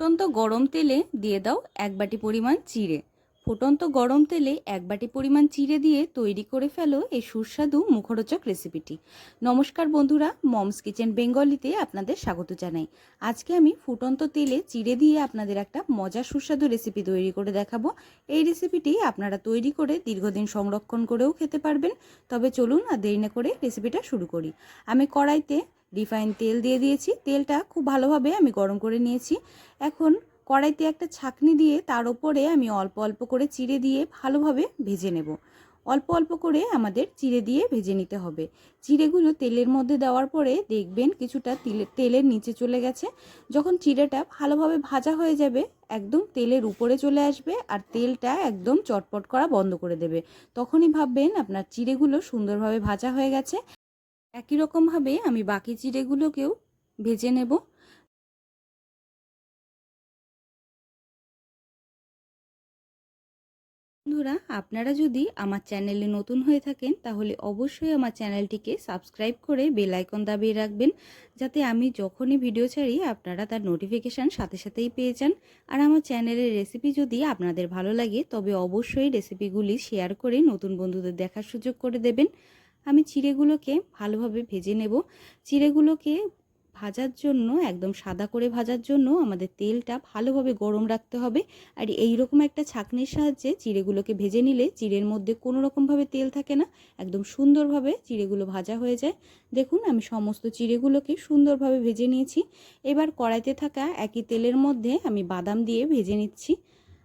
ফুটন্ত গরম তেলে দিয়ে দাও এক বাটি পরিমাণ চিড়ে। ফুটন্ত গরম তেলে এক বাটি পরিমাণ চিড়ে দিয়ে তৈরি করে ফেলো এই সুস্বাদু মুখরোচক রেসিপিটি। নমস্কার বন্ধুরা, মমস কিচেন বেঙ্গলিতে আপনাদের স্বাগত জানাই। আজকে আমি ফুটন্ত তেলে চিড়ে দিয়ে আপনাদের একটা মজার সুস্বাদু রেসিপি তৈরি করে দেখাবো। এই রেসিপিটি আপনারা তৈরি করে দীর্ঘদিন সংরক্ষণ করেও খেতে পারবেন। তবে চলুন আর দেরি না করে রেসিপিটা শুরু করি। আমি কড়াইতে রিফাইন তেল দিয়ে দিয়েছি। তেলটা খুব ভালোভাবে আমি গরম করে নিয়েছি। এখন কড়াইতে একটা ছাকনি দিয়ে তার ওপরে আমি অল্প অল্প করে চিড়ে দিয়ে ভালোভাবে ভেজে নেব। অল্প অল্প করে আমাদের চিড়ে দিয়ে ভেজে নিতে হবে। চিড়েগুলো তেলের মধ্যে দেওয়ার পরে দেখবেন কিছুটা তেলের নিচে চলে গেছে। যখন চিড়েটা ভালোভাবে ভাজা হয়ে যাবে, একদম তেলের উপরে চলে আসবে আর তেলটা একদম চটপট করা বন্ধ করে দেবে। তখনই ভাববেন আপনার চিড়েগুলো সুন্দরভাবে ভাজা হয়ে গেছে। একই রকমভাবে আমি বাকি চিড়েগুলোকেও ভেজে নেব। বন্ধুরা, আপনারা যদি আমার চ্যানেলে নতুন হয়ে থাকেন, তাহলে অবশ্যই আমার চ্যানেলটিকে সাবস্ক্রাইব করে বেল আইকন দাবিয়ে রাখবেন, যাতে আমি যখনই ভিডিও ছাড়ি, আপনারা তার নোটিফিকেশান সাথে সাথেই পেয়ে যান। আর আমার চ্যানেলের রেসিপি যদি আপনাদের ভালো লাগে, তবে অবশ্যই রেসিপিগুলি শেয়ার করে নতুন বন্ধুদের দেখার সুযোগ করে দেবেন। আমি চিড়েগুলোকে ভালোভাবে ভেজে নেব। চিড়েগুলোকে ভাজার জন্য, একদম সাদা করে ভাজার জন্য আমাদের তেলটা ভালোভাবে গরম রাখতে হবে। আর এই রকম একটা ছাঁকনির সাহায্যে চিড়েগুলোকে ভেজে নিলে চিড়ের মধ্যে কোনো রকমভাবে তেল থাকে না, একদম সুন্দরভাবে চিড়েগুলো ভাজা হয়ে যায়। দেখুন, আমি সমস্ত চিড়েগুলোকে সুন্দরভাবে ভেজে নিয়েছি। এবার কড়াইতে থাকা একই তেলের মধ্যে আমি বাদাম দিয়ে ভেজে নিচ্ছি।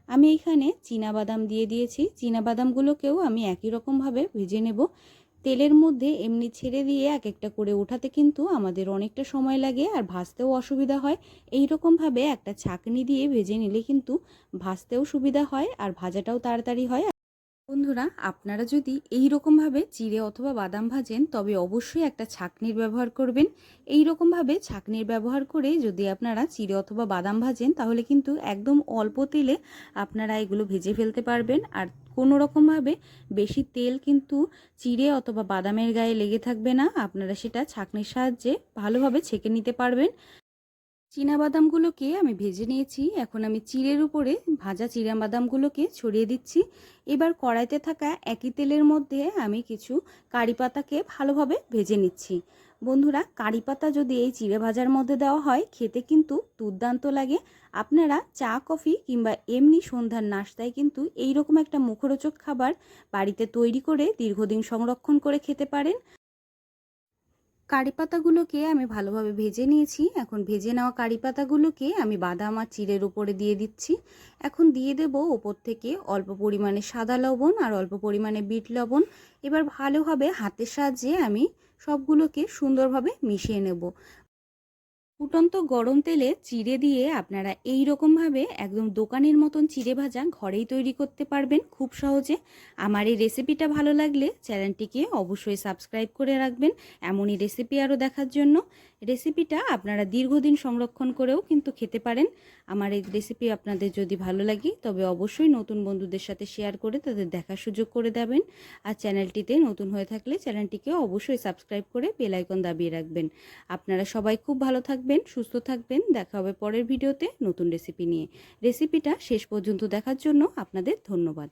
আমি এখানে বাদাম দিয়ে দিয়েছি। বাদামগুলোকেও আমি একই রকমভাবে ভেজে নেব। তেলের মধ্যে এমনি ছেড়ে দিয়ে এক একটা করে ওঠাতে কিন্তু আমাদের অনেকটা সময় লাগে আর ভাজতেও অসুবিধা হয়। এই রকমভাবে একটা ছাঁকনি দিয়ে ভেজে নিলে কিন্তু ভাজতেও সুবিধা হয় আর ভাজাটাও তাড়াতাড়ি হয়। বন্ধুরা, আপনারা যদি এই রকমভাবে চিড়ে অথবা বাদাম ভাজেন, তবে অবশ্যই একটা ছাকনির ব্যবহার করবেন। এই রকমভাবে ছাকনির ব্যবহার করে যদি আপনারা চিড়ে অথবা বাদাম ভাজেন, তাহলে কিন্তু একদম অল্প তেলে আপনারা এগুলো ভেজে ফেলতে পারবেন। আর কোনো রকমভাবে বেশি তেল কিন্তু চিড়ে অথবা বাদামের গায়ে লেগে থাকবে না। আপনারা সেটা ছাকনির সাহায্যে ভালোভাবে ছেঁকে নিতে পারবেন। বাদামগুলোকে আমি ভেজে নিয়েছি। এখন আমি চিড়ের উপরে ভাজা বাদামগুলোকে ছড়িয়ে দিচ্ছি। এবার কড়াইতে থাকা একই তেলের মধ্যে আমি কিছু কারি পাতাকে ভালোভাবে ভেজে নিচ্ছি। বন্ধুরা কারি পাতা যদি এই চিড়ে ভাজার মধ্যে দেওয়া হয়, খেতে কিন্তু দুর্দান্ত লাগে। আপনারা চা, কফি কিংবা এমনি সন্ধ্যার নাস্তায় কিন্তু এই রকম একটা মুখরোচক খাবার বাড়িতে তৈরি করে দীর্ঘদিন সংরক্ষণ করে খেতে পারেন। কারি পাতাগুলোকে আমি ভালোভাবে ভেজে নিয়েছি। এখন ভেজে নেওয়া কারি পাতাগুলোকে আমি বাদাম আর চিড়ের উপরে দিয়ে দিচ্ছি। এখন দিয়ে দেব ওপর থেকে অল্প পরিমাণে সাদা লবণ আর অল্প পরিমাণে বিট লবণ। এবার ভালোভাবে হাতের সাহায্যে আমি সবগুলোকে সুন্দরভাবে মিশিয়ে নেব। ফুটন্ত গরম তেলে চিড়ে দিয়ে আপনারা এই রকমভাবে একদম দোকানের মতন চিড়ে ভাজা ঘরেই তৈরি করতে পারবেন খুব সহজে। আমার এই রেসিপিটা ভালো লাগলে চ্যানেলটিকে অবশ্যই সাবস্ক্রাইব করে রাখবেন। এমনই রেসিপি আরও দেখার জন্য। রেসিপিটা আপনারা দীর্ঘদিন সংরক্ষণ করেও কিন্তু খেতে পারেন। আমার এই রেসিপি আপনাদের যদি ভালো লাগে, তবে অবশ্যই নতুন বন্ধুদের সাথে শেয়ার করে তাদের দেখার সুযোগ করে দেবেন। আর চ্যানেলটিতে নতুন হয়ে থাকলে চ্যানেলটিকে অবশ্যই সাবস্ক্রাইব করে বেলাইকন দাবিয়ে রাখবেন। আপনারা সবাই খুব ভালো থাকবেন, সুস্থ থাকবেন। দেখা হবে পরের ভিডিওতে নতুন রেসিপি নিয়ে। রেসিপিটা শেষ পর্যন্ত দেখার জন্য আপনাদের ধন্যবাদ।